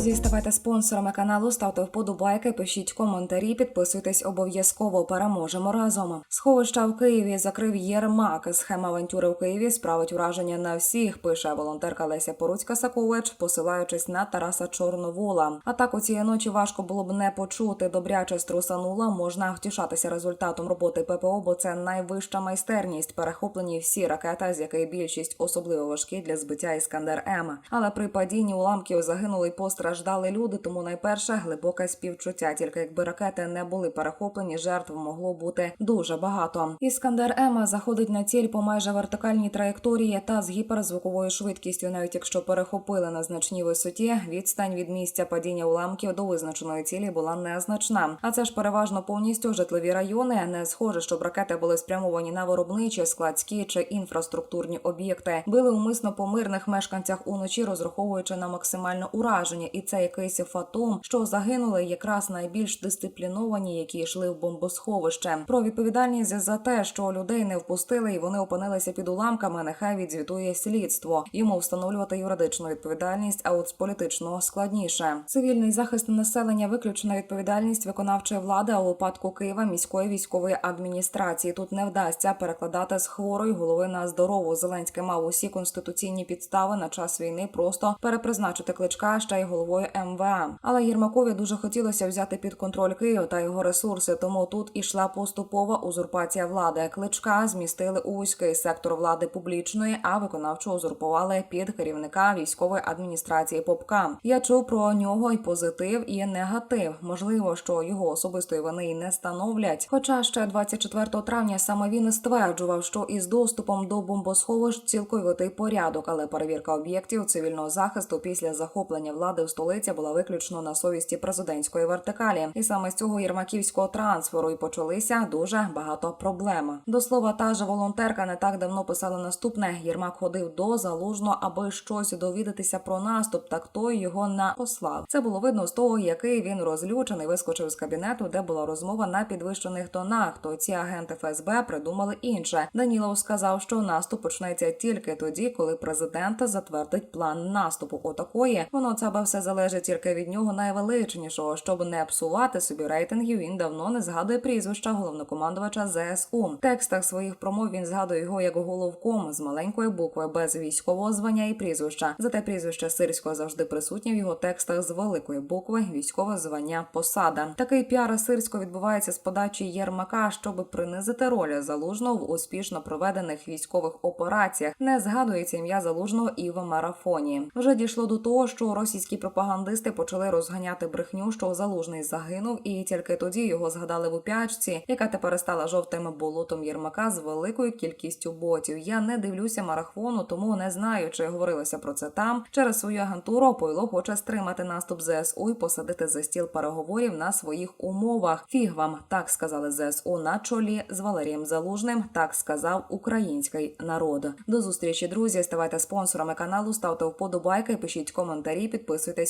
Друзі, ставайте спонсорами каналу, ставте вподобайки, пишіть коментарі, підписуйтесь обов'язково. Переможемо разом. Сховища в Києві закрив Єрмак. Схема авантюри в Києві справить враження на всіх. Пише волонтерка Леся Поруцька Сакович, посилаючись на Тараса Чорновола. Атаку цієї ночі важко було б не почути. Добряче струсанула. Можна втішатися результатом роботи ППО, бо це найвища майстерність. Перехоплені всі ракети, з яких більшість особливо важкі для збиття Іскандер М. Але при падінні уламків загинули й постраждали люди. Тому найперше глибоке співчуття. Тільки якби ракети не були перехоплені, жертв могло бути дуже багато. Іскандер М заходить на ціль по майже вертикальній траєкторії та з гіперзвуковою швидкістю, навіть якщо перехопили на значній висоті, відстань від місця падіння уламків до визначеної цілі була незначна. А це ж переважно повністю житлові райони. Не схоже, щоб ракети були спрямовані на виробничі, складські чи інфраструктурні об'єкти. Били умисно по мирних мешканцях уночі, розраховуючи на максимальне ураження, і це якийсь фатом, що загинули якраз найбільш дисципліновані, які йшли в бомбосховище. Про відповідальність за те, що людей не впустили і вони опинилися під уламками. Нехай відзвітує слідство. Йому встановлювати юридичну відповідальність, а от з політичного складніше. Цивільний захист населення виключена відповідальність виконавчої влади. А у випадку Києва міської військової адміністрації тут не вдасться перекладати з хворої голови на здорову. Зеленський мав усі конституційні підстави на час війни просто перепризначити кличка ще й головою МВА. Але Єрмакові дуже хотілося взяти під контроль Київ та його ресурси. Тому тут ішла поступова узурпація влади. Кличка змістили у вузький сектор влади публічної, а виконавчо узурпували під керівника військової адміністрації Попка. Я чув про нього і позитив, і негатив. Можливо, що його особистої вини й не становлять. Хоча ще 24 травня саме він стверджував, що із доступом до бомбосховищ цілковитий порядок, але перевірка об'єктів цивільного захисту після захоплення влади в столиці була виключно на совісті президентської вертикалі, і саме з цього єрмаківського трансферу і почалися дуже багато проблем. До слова, та ж волонтерка не так давно писала наступне: Єрмак ходив до залужно, аби щось довідатися про наступ. Так той його на послав. Це було видно з того, який він розлючений вискочив з кабінету, де була розмова на підвищених тонах. То ці агенти ФСБ придумали інше. Данілов сказав, що наступ почнеться тільки тоді, коли президент затвердить план наступу. Отакої воно це все залежить тільки від нього найвеличнішого. Щоб не псувати собі рейтингів, він давно не згадує прізвища головнокомандувача ЗСУ. В текстах своїх промов він згадує його як головком з маленької букви без військового звання і прізвища. Зате прізвище Сирського завжди присутнє в його текстах з великої букви військове звання посада. Такий піар Сирського відбувається з подачі Єрмака, щоб принизити роль залужного в успішно проведених військових операціях. Не згадується ім'я залужного і в марафоні. Вже дійшло до того, що російські пропагандисти почали розганяти брехню, що залужний загинув, і тільки тоді його згадали в упячці, яка тепер стала жовтим болотом Єрмака з великою кількістю ботів. Я не дивлюся марафону, тому не знаю, чи говорилося про це там. Через свою агентуру Пойло хоче стримати наступ ЗСУ і посадити за стіл переговорів на своїх умовах. Фіг вам так сказали ЗСУ на чолі з Валерієм Залужним. Так сказав український народ. До зустрічі, друзі. Ставайте спонсорами каналу, ставте вподобайки, пишіть коментарі, підписуйтесь